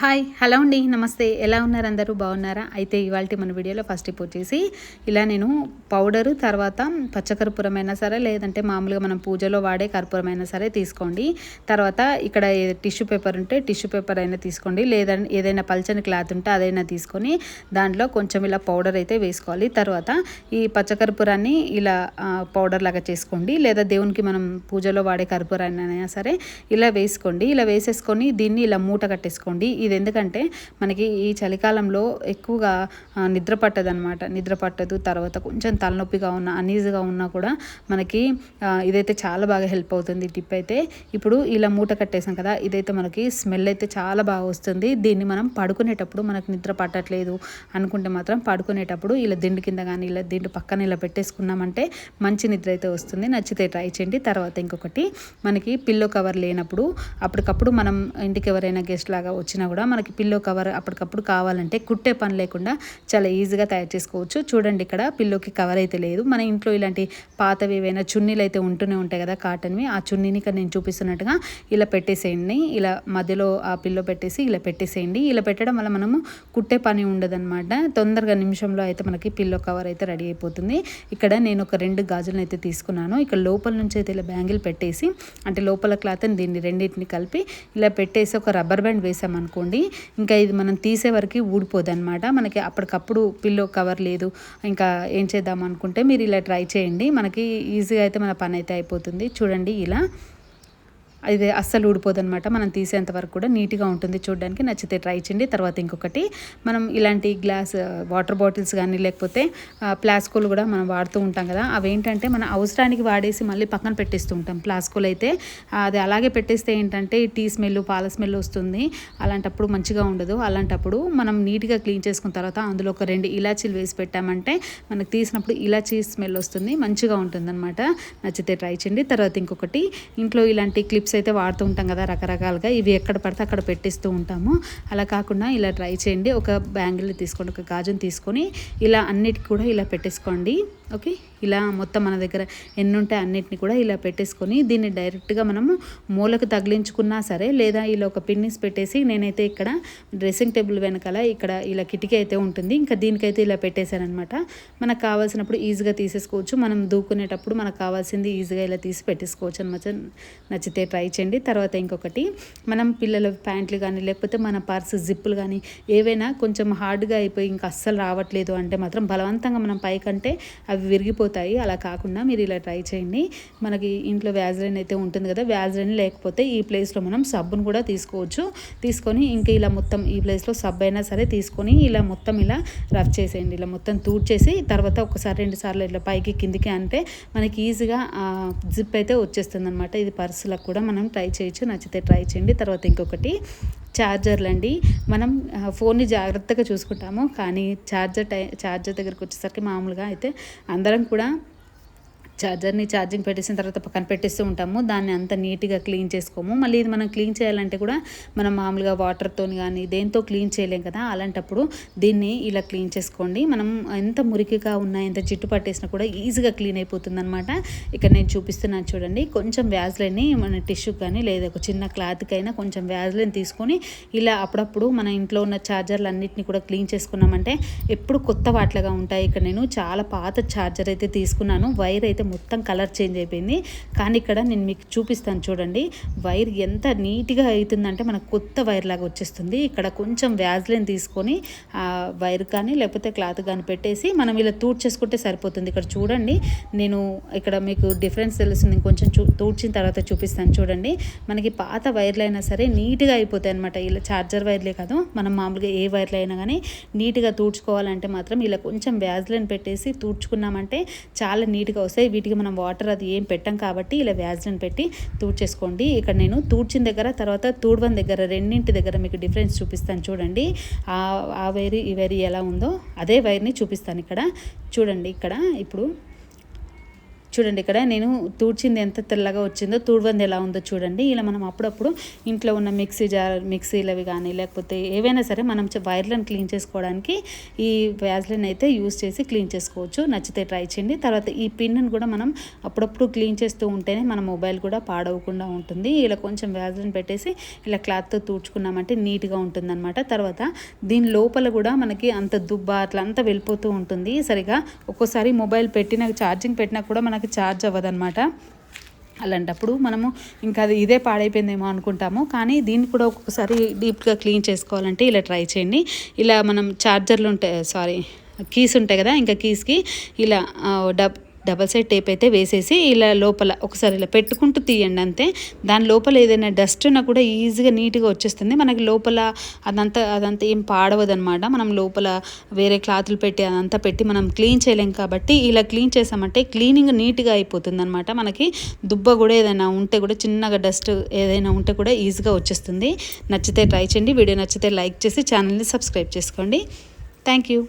Hi hello అండి నమస్తే. ఎలా ఉన్నారు అందరూ? బాగున్నారా? అయితే ఇవాళ మన వీడియోలో ఫస్ట్ ఇప్పుడు వచ్చేసి ఇలా నేను పౌడరు తర్వాత పచ్చకర్పూరం అయినా సరే లేదంటే మామూలుగా మనం పూజలో వాడే కర్పూరం అయినా సరే తీసుకోండి. తర్వాత ఇక్కడ టిష్యూ పేపర్ ఉంటే టిష్యూ పేపర్ అయినా తీసుకోండి. లేదంటే ఏదైనా పల్చని క్లాత్ ఉంటే అదైనా తీసుకొని దాంట్లో కొంచెం ఇలా పౌడర్ అయితే వేసుకోవాలి. తర్వాత ఈ పచ్చకర్పూరాన్ని ఇలా పౌడర్ లాగా చేసుకోండి. లేదా దేవునికి మనం పూజలో వాడే కర్పూరాన్ని అయినా సరే ఇలా వేసుకోండి. ఇలా వేసేసుకొని దీన్ని ఇలా మూట కట్టేసుకోండి. ఇది ఎందుకంటే మనకి ఈ చలికాలంలో ఎక్కువగా నిద్ర పట్టదనమాట నిద్ర పట్టదు తర్వాత కొంచెం తలనొప్పిగా ఉన్న అనీజీగా ఉన్నా కూడా మనకి ఇదైతే చాలా బాగా హెల్ప్ అవుతుంది టిప్ అయితే. ఇప్పుడు ఇలా మూట కట్టేసాం కదా ఇదైతే మనకి స్మెల్ అయితే చాలా బాగా వస్తుంది. దీన్ని మనం పడుకునేటప్పుడు మనకు నిద్ర పట్టట్లేదు అనుకుంటే మాత్రం పడుకునేటప్పుడు ఇలా దిండు కింద కానీ ఇలా దిండు పక్కన ఇలా పెట్టేసుకున్నామంటే మంచి నిద్ర అయితే వస్తుంది. నచ్చితే ట్రై చేయండి. తర్వాత ఇంకొకటి మనకి పిల్లో కవర్ లేనప్పుడు అప్పటికప్పుడు మనం ఇంటికి ఎవరైనా గెస్ట్ లాగా వచ్చినా కూడా మనకి పిల్లో కవర్ అప్పటికప్పుడు కావాలంటే కుట్టే పని లేకుండా చాలా ఈజీగా తయారు చేసుకోవచ్చు. చూడండి ఇక్కడ పిల్లోకి కవర్ అయితే లేదు. మన ఇంట్లో ఇలాంటి పాతవి ఏవైనా చున్నీలు అయితే ఉంటూనే ఉంటాయి కదా కాటన్వి ఆ చున్నీని ఇక్కడ నేను చూపిస్తున్నట్టుగా ఇలా పెట్టేసేయండి. ఇలా మధ్యలో ఆ పిల్లో పెట్టేసి ఇలా పెట్టేసేయండి. ఇలా పెట్టడం వల్ల మనము కుట్టే పని ఉండదన్నమాట. తొందరగా నిమిషంలో అయితే మనకి పిల్లో కవర్ అయితే రెడీ అయిపోతుంది. ఇక్కడ నేను ఒక రెండు గాజులను అయితే తీసుకున్నాను. ఇక్కడ లోపల నుంచి అయితే ఇలా బ్యాంగిల్ పెట్టేసి అంటే లోపల క్లాత్ దీన్ని రెండింటిని కలిపి ఇలా పెట్టేసి ఒక రబ్బర్ బ్యాండ్ వేసామనుకోండి అనుకోండి ఇంకా ఇది మనం తీసే వరకు ఊడిపోదు అనమాట మనకి అప్పటికప్పుడు పిల్లో కవర్ లేదు. ఇంకా ఏం చేద్దాం అనుకుంటే మీరు ఇలా ట్రై చేయండి. మనకి ఈజీగా అయితే మన పని అయితే అయిపోతుంది. చూడండి ఇలా. ఇది అస్సలు ఊడిపోదనమాట మనం తీసేంత వరకు కూడా నీట్గా ఉంటుంది చూడడానికి. నచ్చితే ట్రై చేయండి. తర్వాత ఇంకొకటి మనం ఇలాంటి గ్లాస్ వాటర్ బాటిల్స్ కానీ లేకపోతే ప్లాస్కోలు కూడా మనం వాడుతూ ఉంటాం కదా. అవేంటంటే మన అవసరానికి వాడేసి మళ్ళీ పక్కన పెట్టేస్తూ ఉంటాం. ప్లాస్కోలు అయితే అది అలాగే పెట్టేస్తే ఏంటంటే టీ స్మెల్ పాల స్మెల్ వస్తుంది. అలాంటప్పుడు మంచిగా ఉండదు. అలాంటప్పుడు మనం నీట్గా క్లీన్ చేసుకున్న తర్వాత అందులో ఒక రెండు ఇలాచీలు వేసి పెట్టామంటే మనకు తీసినప్పుడు ఇలాచీ స్మెల్ వస్తుంది. మంచిగా ఉంటుందన్నమాట. నచ్చితే ట్రై చేయండి. తర్వాత ఇంకొకటి ఇంట్లో ఇలాంటి క్లిప్స్ టిప్స్ అయితే వాడుతూ ఉంటాం కదా రకరకాలుగా. ఇవి ఎక్కడ పడితే అక్కడ పెట్టిస్తూ ఉంటాము. అలా కాకుండా ఇలా ట్రై చేయండి. ఒక బ్యాంగిల్ తీసుకోండి ఒక గాజుని తీసుకొని ఇలా అన్నిటికి కూడా ఇలా పెట్టేసుకోండి. ఓకే? ఇలా మొత్తం మన దగ్గర ఎన్ని ఉంటాయి అన్నిటిని కూడా ఇలా పెట్టేసుకొని దీన్ని డైరెక్ట్గా మనము మూలకు తగిలించుకున్నా సరే లేదా ఇలా ఒక పిన్నిస్ పెట్టేసి నేనైతే ఇక్కడ డ్రెస్సింగ్ టేబుల్ వెనకాల ఇక్కడ ఇలా కిటికీ అయితే ఉంటుంది. ఇంకా దీనికైతే ఇలా పెట్టేశానమాట మనకు కావాల్సినప్పుడు ఈజీగా తీసేసుకోవచ్చు. మనం దూకునేటప్పుడు మనకు కావాల్సింది ఈజీగా ఇలా తీసి పెట్టేసుకోవచ్చు అనమాట నచ్చితే ట్రై ట్రై చేయండి. తర్వాత ఇంకొకటి మనం పిల్లల ప్యాంట్లు కానీ లేకపోతే మన పర్స్ జిప్పులు కానీ ఏవైనా కొంచెం హార్డ్గా అయిపోయి ఇంకా అస్సలు రావట్లేదు అంటే మాత్రం బలవంతంగా మనం పైకంటే అవి విరిగిపోతాయి. అలా కాకుండా మీరు ఇలా ట్రై చేయండి. మనకి ఇంట్లో వ్యాజ్రైన్ అయితే ఉంటుంది కదా వ్యాజ్రైన్ లేకపోతే ఈ ప్లేస్లో మనం సబ్బును కూడా తీసుకోవచ్చు. తీసుకొని ఇంకా ఇలా మొత్తం ఈ ప్లేస్లో సబ్బు అయినా సరే తీసుకొని ఇలా మొత్తం ఇలా రఫ్ చేసేయండి. ఇలా మొత్తం తూడ్చేసి తర్వాత ఒకసారి రెండు సార్లు ఇట్లా పైకి కిందికి అంటే మనకి ఈజీగా జిప్ అయితే వచ్చేస్తుంది అనమాట ఇది పర్సులకు కూడా మనం ట్రై చేయొచ్చు. నచ్చితే ట్రై చేయండి. తర్వాత ఇంకొకటి ఛార్జర్లు అండి. మనం ఫోన్ని జాగ్రత్తగా చూసుకుంటాము. కానీ ఛార్జర్ టై ఛార్జర్ దగ్గరికి వచ్చేసరికి మామూలుగా అయితే అందరం కూడా ఛార్జర్ని ఛార్జింగ్ పెట్టేసిన తర్వాత పక్కన పెట్టేస్తూ ఉంటాము. దాన్ని అంత నీట్గా క్లీన్ చేసుకోము. మళ్ళీ ఇది మనం క్లీన్ చేయాలంటే కూడా మనం మామూలుగా వాటర్తో కానీ దేంతో క్లీన్ చేయలేం కదా? అలాంటప్పుడు దీన్ని ఇలా క్లీన్ చేసుకోండి. మనం ఎంత మురికిగా ఉన్నా ఎంత జిట్టు పట్టేసినా కూడా ఈజీగా క్లీన్ అయిపోతుంది అనమాట ఇక్కడ నేను చూపిస్తున్నాను చూడండి. కొంచెం వ్యాజ్లని మన టిష్యూ కానీ లేదా ఒక చిన్న క్లాత్కైనా కొంచెం వ్యాజ్లని తీసుకొని ఇలా అప్పుడప్పుడు మన ఇంట్లో ఉన్న ఛార్జర్లు అన్నింటినీ కూడా క్లీన్ చేసుకున్నామంటే ఎప్పుడు కొత్త వాటిలాగా ఉంటాయి. ఇక్కడ నేను చాలా పాత ఛార్జర్ అయితే తీసుకున్నాను. వైర్ అయితే మొత్తం కలర్ చేంజ్ అయిపోయింది. కానీ ఇక్కడ నేను మీకు చూపిస్తాను చూడండి. వైర్ ఎంత నీట్గా అవుతుందంటే మనకు కొత్త వైర్ లాగా వచ్చేస్తుంది. ఇక్కడ కొంచెం వ్యాజ్లైన్ తీసుకొని ఆ వైర్ కానీ లేకపోతే క్లాత్ కానీ పెట్టేసి మనం ఇలా తూడ్చేసుకుంటే సరిపోతుంది. ఇక్కడ చూడండి. నేను ఇక్కడ మీకు డిఫరెన్స్ తెలుస్తుంది కొంచెం చూ తూడ్చిన తర్వాత చూపిస్తాను చూడండి. మనకి పాత వైర్లు అయినా సరే నీట్గా అయిపోతాయి అనమాట ఇలా ఛార్జర్ వైర్లే కాదు. మనం మామూలుగా ఏ వైర్లు అయినా కానీ నీట్గా తూడ్చుకోవాలంటే మాత్రం ఇలా కొంచెం వ్యాజ్లైన్ పెట్టేసి తూడ్చుకున్నామంటే చాలా నీట్గా వస్తాయి. వీటికి మనం వాటర్ అది ఏం పెట్టాం కాబట్టి ఇలా వ్యాజ్లిన్ పెట్టి తూడ్చేసుకోండి. ఇక్కడ నేను తూడ్చిన దగ్గర తర్వాత తూడ్వన్ దగ్గర రెండింటి దగ్గర మీకు డిఫరెన్స్ చూపిస్తాను చూడండి. ఆ వైర్ ఈ వైర్ ఎలా ఉందో అదే వైర్ని చూపిస్తాను ఇక్కడ. చూడండి ఇక్కడ ఇప్పుడు చూడండి ఇక్కడ నేను తూడ్చింది ఎంత తెల్లగా వచ్చిందో తూడ్వంది ఎలా ఉందో చూడండి. ఇలా మనం అప్పుడప్పుడు ఇంట్లో ఉన్న మిక్సీ జార్ మిక్సీలవి కానీ లేకపోతే ఏవైనా సరే మనం వైర్లను క్లీన్ చేసుకోవడానికి ఈ వ్యాజ్లను అయితే యూస్ చేసి క్లీన్ చేసుకోవచ్చు. నచ్చితే ట్రై చేయండి. తర్వాత ఈ పిన్ను కూడా మనం అప్పుడప్పుడు క్లీన్ చేస్తూ ఉంటేనే మన మొబైల్ కూడా పాడవకుండా ఉంటుంది. ఇలా కొంచెం వ్యాజ్లను పెట్టేసి ఇలా క్లాత్తో తూడ్చుకున్నామంటే నీట్గా ఉంటుంది అనమాట తర్వాత దీని లోపల కూడా మనకి అంత దుబ్బ అట్లా అంతా వెళ్ళిపోతూ ఉంటుంది. సరిగా ఒక్కోసారి మొబైల్ పెట్టిన ఛార్జింగ్ పెట్టినా కూడా మనకి ఛార్జ్ అవ్వదన్నమాట. అలాంటప్పుడు మనము ఇంకా అది ఇదే పాడైపోయిందేమో అనుకుంటాము. కానీ దీన్ని కూడా ఒక్కొక్కసారి డీప్గా క్లీన్ చేసుకోవాలంటే ఇలా ట్రై చేయండి. ఇలా మనం ఛార్జర్లు ఉంటాయి సారీ కీస్ ఉంటాయి కదా ఇంకా కీస్కి ఇలా డబ్ డబల్ సైడ్ టేప్ అయితే వేసేసి ఇలా లోపల ఒకసారి ఇలా పెట్టుకుంటూ తీయండి అంతే. దాని లోపల ఏదైనా డస్ట్ ఉన్నా కూడా ఈజీగా నీట్గా వచ్చేస్తుంది. మనకి లోపల అదంతా అదంతా ఏం పాడవదనమాట మనం లోపల వేరే క్లాతులు పెట్టి అదంతా పెట్టి మనం క్లీన్ చేయలేం కాబట్టి ఇలా క్లీన్ చేసామంటే క్లీనింగ్ నీట్గా అయిపోతుంది అనమాట మనకి దుబ్బ కూడా ఏదైనా ఉంటే కూడా చిన్నగా డస్ట్ ఏదైనా ఉంటే కూడా ఈజీగా వచ్చేస్తుంది. నచ్చితే ట్రై చేయండి. వీడియో నచ్చితే లైక్ చేసి ఛానల్ని సబ్స్క్రైబ్ చేసుకోండి. Thank you.